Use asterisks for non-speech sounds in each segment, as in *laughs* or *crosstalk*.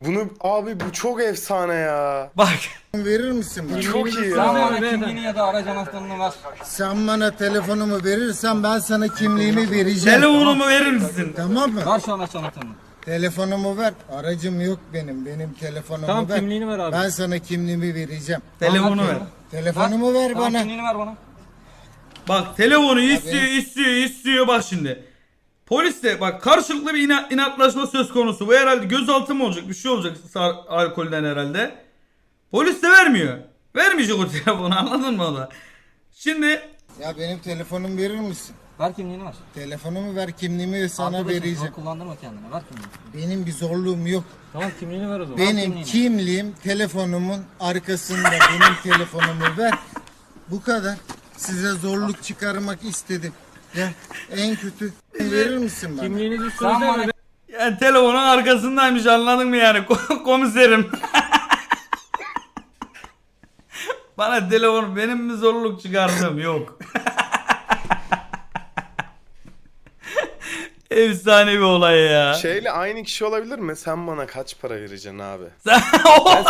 Bunu abi bu çok efsane ya. Bak. Verir misin bana? Çok iyi Sen ya. bana kimliğini ya da araç anahtarını ver. Sen bana telefonumu verirsen ben sana kimliğimi vereceğim. Telefonumu verir misin? Tamam mı? Ver şu araç anahtarını. Telefonumu ver. Aracım yok benim. Benim telefonumu Tamam, ver. kimliğini ver abi. Ben sana kimliğimi vereceğim. Telefonu ver. Telefonumu ver Tamam bana. kimliğini ver bana. Bak telefonu istiyor istiyor istiyor bak şimdi. Polis de bak karşılıklı bir ina- inatlaşma söz konusu. Bu herhalde gözaltı mı olacak bir şey olacak sar- alkolden herhalde. Polis de vermiyor. Vermeyecek o *laughs* telefonu anladın mı o da? Şimdi Ya benim telefonumu verir misin? Ver kimliğini ver. Telefonumu ver kimliğimi sana Arkadaşım, vereceğim. kullandırma kendini. Ver kimliğini. Benim bir zorluğum yok. Tamam kimliğini ver o zaman. Benim kimliğini. kimliğim telefonumun arkasında. benim telefonumu ver. Bu kadar. Size zorluk çıkarmak istedim. Ya en kötü verir misin bana? Kimliğinizi söyle. yani telefonun arkasındaymış anladın mı yani *laughs* komiserim. *laughs* Bana telefon benim mi zorluk çıkardım yok. *laughs* Efsane bir olay ya. Şeyle aynı kişi olabilir mi? Sen bana kaç para vereceksin abi? Ben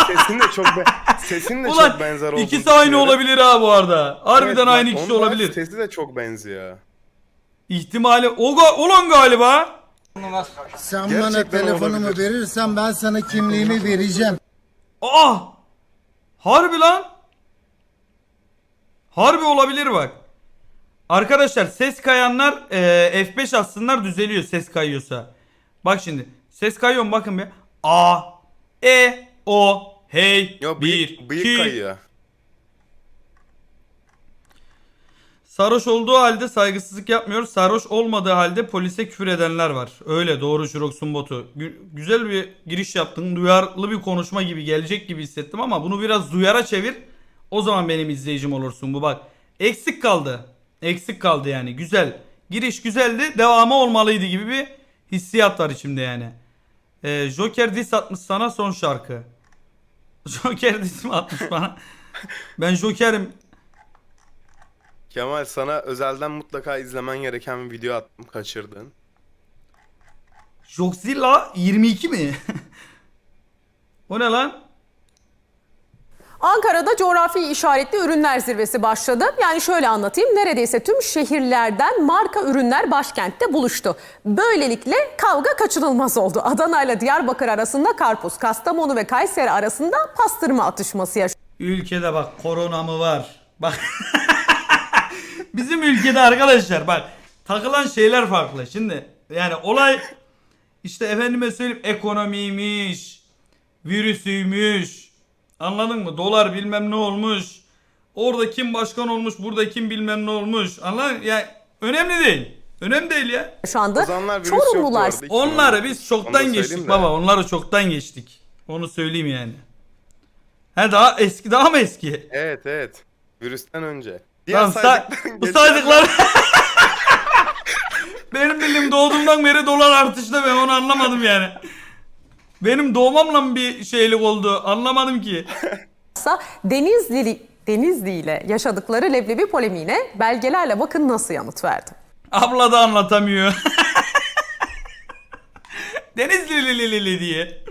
sesin de çok be sesin de Ulan çok benzer olduğunu ikisi aynı olabilir ha bu arada. Harbiden Evet, aynı kişi olabilir. Sesi de çok benziyor. İhtimali o ga- olan galiba. Sen Gerçekten bana telefonumu olabilir. verirsen ben sana kimliğimi vereceğim. Aa! Harbi lan. Harbi olabilir bak. Arkadaşlar ses kayanlar e, F5 atsınlar düzeliyor ses kayıyorsa. Bak şimdi ses kayıyor mu bakın bir. A E O Hey Yo bir bıyık, bıyık iki kayıyor. Sarhoş olduğu halde saygısızlık yapmıyor. Sarhoş olmadığı halde polise küfür edenler var. Öyle doğru Jurox'un botu. Gü- güzel bir giriş yaptın. Duyarlı bir konuşma gibi gelecek gibi hissettim ama bunu biraz duyara çevir. O zaman benim izleyicim olursun bu bak. Eksik kaldı. Eksik kaldı yani. Güzel. Giriş güzeldi. Devamı olmalıydı gibi bir hissiyat var içimde yani. Ee, Joker diss atmış sana son şarkı. *laughs* Joker diss mi atmış bana? ben Joker'im. Kemal sana özelden mutlaka izlemen gereken bir video attım kaçırdın. Joxzilla 22 mi? *laughs* o ne lan? Ankara'da coğrafi işaretli ürünler zirvesi başladı. Yani şöyle anlatayım. Neredeyse tüm şehirlerden marka ürünler başkentte buluştu. Böylelikle kavga kaçınılmaz oldu. Adana ile Diyarbakır arasında karpuz, Kastamonu ve Kayseri arasında pastırma atışması yaşandı. Ülkede bak korona mı var? Bak. *laughs* Bizim ülkede arkadaşlar bak takılan şeyler farklı. Şimdi yani olay işte efendime söyleyeyim ekonomiymiş, virüsüymüş. Anladın mı? Dolar bilmem ne olmuş. Orada kim başkan olmuş, burada kim bilmem ne olmuş. Anladın mı? Yani önemli değil. Önemli değil ya. O zamanlar virüs yoktu Çorumlular orada. Onları biz Onu da çoktan söyleyeyim geçtik de. baba. Onları çoktan geçtik. Onu söyleyeyim yani. He daha eski daha mı eski? Evet evet. Virüsten önce. Tamam sa- saydıkların bu geçen- saydıklar *laughs* Benim bildiğim doğduğumdan beri dolar artışta ben onu anlamadım yani. Benim doğmamla mı bir şeylik oldu anlamadım ki. Denizli, Denizli ile yaşadıkları leblebi polemiğine belgelerle bakın nasıl yanıt verdi. Abla da anlatamıyor. *laughs* Denizli li li li li diye.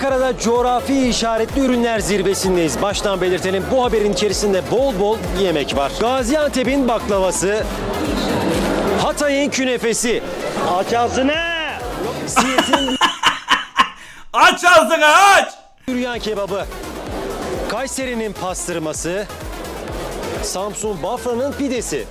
Ankara'da coğrafi işaretli ürünler zirvesindeyiz. Baştan belirtelim bu haberin içerisinde bol bol yemek var. Gaziantep'in baklavası, Hatay'ın künefesi, aç ağzını! Siirt'in *laughs* Aç ağzını aç. büryan kebabı, Kayseri'nin pastırması, Samsun Bafra'nın pidesi.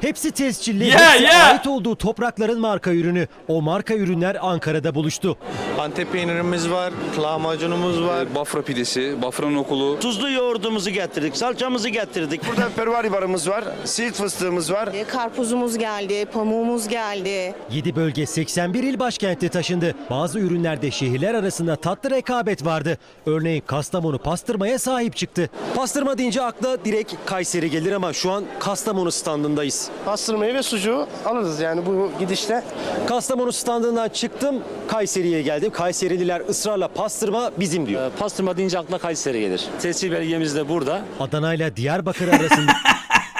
Hepsi tescilli, Yeah, hepsi yeah. ait olduğu toprakların marka ürünü. O marka ürünler Ankara'da buluştu. Antep peynirimiz var, lahmacunumuz var. Bafra pidesi, Bafra'nın okulu. Tuzlu yoğurdumuzu getirdik, salçamızı getirdik. Burada *laughs* pervari barımız var, siirt fıstığımız var. E, Karpuzumuz geldi, pamuğumuz geldi. 7 bölge 81 il başkente taşındı. Bazı ürünlerde şehirler arasında tatlı rekabet vardı. Örneğin Kastamonu pastırmaya sahip çıktı. Pastırma deyince akla direkt Kayseri gelir ama şu an Kastamonu standındayız. Pastırmayı ve sucuğu alırız yani bu gidişte. Kastamonu standından çıktım, Kayseri'ye geldim. Kayserililer ısrarla pastırma bizim diyor. Pastırma deyince akla Kayseri gelir. Tescil belgemiz de burada. Adana ile Diyarbakır arasında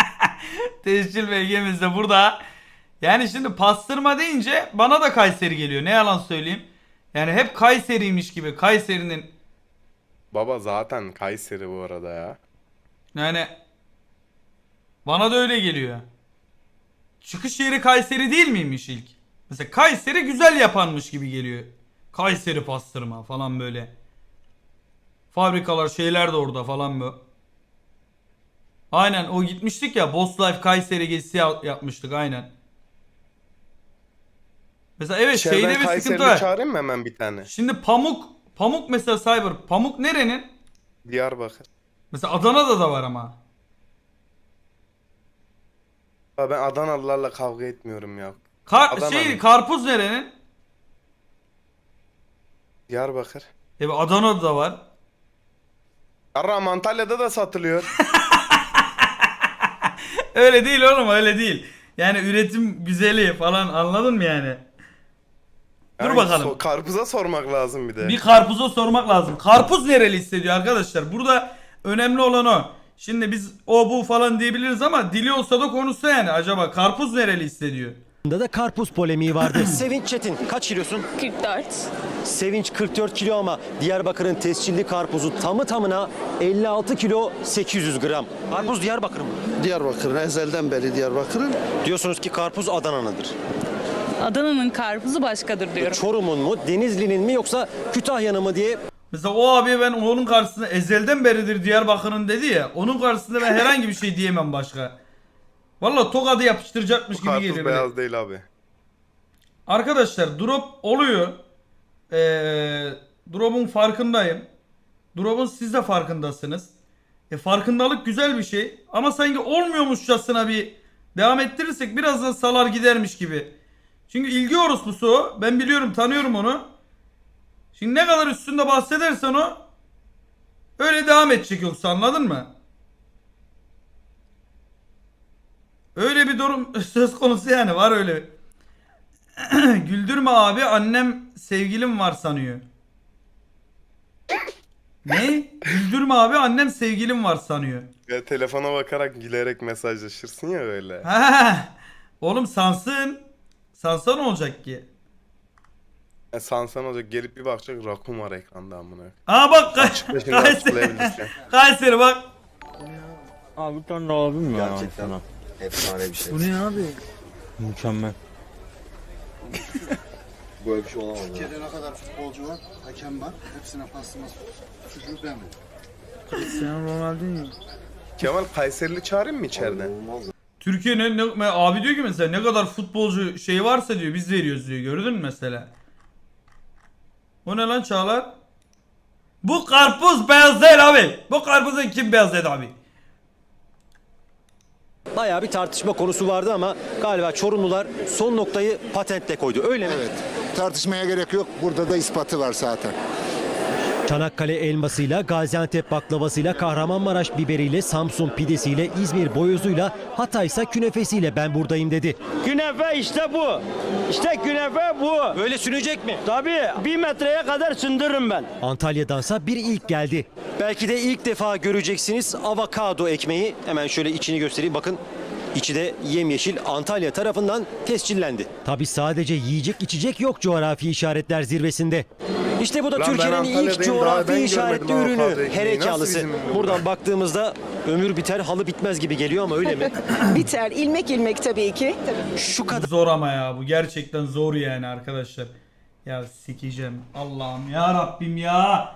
*laughs* Tescil belgemiz de burada. Yani şimdi pastırma deyince bana da Kayseri geliyor. Ne yalan söyleyeyim. Yani hep Kayseri'ymiş gibi. Kayseri'nin Baba zaten Kayseri bu arada ya. yani bana da öyle geliyor. Çıkış yeri Kayseri değil miymiş ilk? Mesela Kayseri güzel yapanmış gibi geliyor. Kayseri pastırma falan böyle. Fabrikalar şeyler de orada falan bu. Aynen o gitmiştik ya Boss Life Kayseri gezisi ya- yapmıştık aynen. Mesela evet şeyde bir sıkıntı var. çağırayım mı hemen bir tane? Şimdi Pamuk Pamuk mesela Cyber Pamuk nerenin? Diyarbakır. Mesela Adana'da da var ama. Abi ben Adanalılarla kavga etmiyorum ya. Kar Adana şey mı? karpuz nerenin? Diyarbakır. E Adana'da da var. Yarram Antalya'da da satılıyor. *laughs* Öyle değil oğlum öyle değil. Yani üretim güzeli falan anladın mı yani? Dur Yani bakalım. so- karpuza sormak lazım bir de. Bir karpuza sormak lazım. Karpuz nereli hissediyor arkadaşlar? Burada önemli olan o. Şimdi biz o bu falan diyebiliriz ama dili olsa da konuşsa yani acaba karpuz nereli hissediyor? da karpuz polemiği vardı. *clears throat* Sevinç Çetin kaç kilosun? 44. Sevinç 44 kilo ama Diyarbakır'ın tescilli karpuzu tamı tamına 56 kilo 800 gram. Karpuz Diyarbakır mı? Diyarbakır'ın ezelden beri Diyarbakır'ın. Diyorsunuz ki karpuz Adana'nındır. Adana'nın karpuzu başkadır diyorum. Çorum'un mu, Denizli'nin mi yoksa Kütahya'nın mı diye Mesela o abi ben onun karşısında ezelden beridir Diyarbakır'ın dedi ya. Onun karşısında ben herhangi bir şey diyemem başka. Valla tokadı yapıştıracakmış Bu gibi karpuz geliyor. böyle. beyaz değil abi. Arkadaşlar drop oluyor. Ee, drop'un farkındayım. Drop'un siz de farkındasınız. E, farkındalık güzel bir şey. Ama sanki olmuyormuşçasına bir devam ettirirsek birazdan salar gidermiş gibi. Çünkü ilgi orospusu o. Ben biliyorum tanıyorum onu. Şimdi ne kadar üstünde bahsedersen o öyle devam edecek yoksa anladın mı? Öyle bir durum *laughs* söz konusu yani var öyle. *clears throat* Güldürme abi annem sevgilim var sanıyor. Ne? Güldürme abi annem sevgilim var sanıyor. Ya telefona bakarak gülerek mesajlaşırsın ya öyle. Ha, oğlum sansın. Sansa ne olacak ki? E, sansan olacak gelip bir bakacak rakun var ekranda amına. Aa bak Kay- Şimdi Kayseri. *laughs* Kayseri bak. Abi bir tane daha abim ya. Gerçekten. Efsane bir şey. Bu ne abi? Mükemmel. *laughs* Böyle bir şey olamaz. Türkiye'de ne kadar futbolcu var, hakem var. Hepsine paslamaz. Suçu ben mi? Cristiano Ronaldinho. Kemal Kayserili çağırayım mı içeriden? Türkiye'nin ne, me- abi diyor ki mesela ne kadar futbolcu şey varsa diyor biz veriyoruz diyor. Gördün mü mesela? O ne lan Çağlar? Bu karpuz beyaz değil abi. Bu karpuzun kim beyaz dedi abi? bayağı bir tartışma konusu vardı ama galiba Çorumlular son noktayı patentle koydu. Öyle mi? Evet. Tartışmaya gerek yok. Burada da ispatı var zaten. Çanakkale elmasıyla, Gaziantep baklavasıyla, Kahramanmaraş biberiyle, Samsun pidesiyle, İzmir boyozuyla, Hatay'sa künefesiyle ben buradayım dedi. Künefe işte bu. İşte künefe bu. Böyle sünecek mi? Tabii bir metreye kadar sündürürüm ben. Antalya'dansa bir ilk geldi. Belki de ilk defa göreceksiniz avokado ekmeği. Hemen şöyle içini göstereyim. Bakın içi de yemyeşil Antalya tarafından tescillendi. Tabi sadece yiyecek içecek yok coğrafi işaretler zirvesinde. İşte bu da Türkiye'nin ilk coğrafi işaretli ürünü. ürün? Buradan baktığımızda ömür biter halı bitmez gibi geliyor ama öyle mi? *laughs* Biter, ilmek ilmek tabii ki. Şu kadar Zor ama ya bu gerçekten zor yani arkadaşlar. Ya sikeceğim Allah'ım ya Rabbim ya.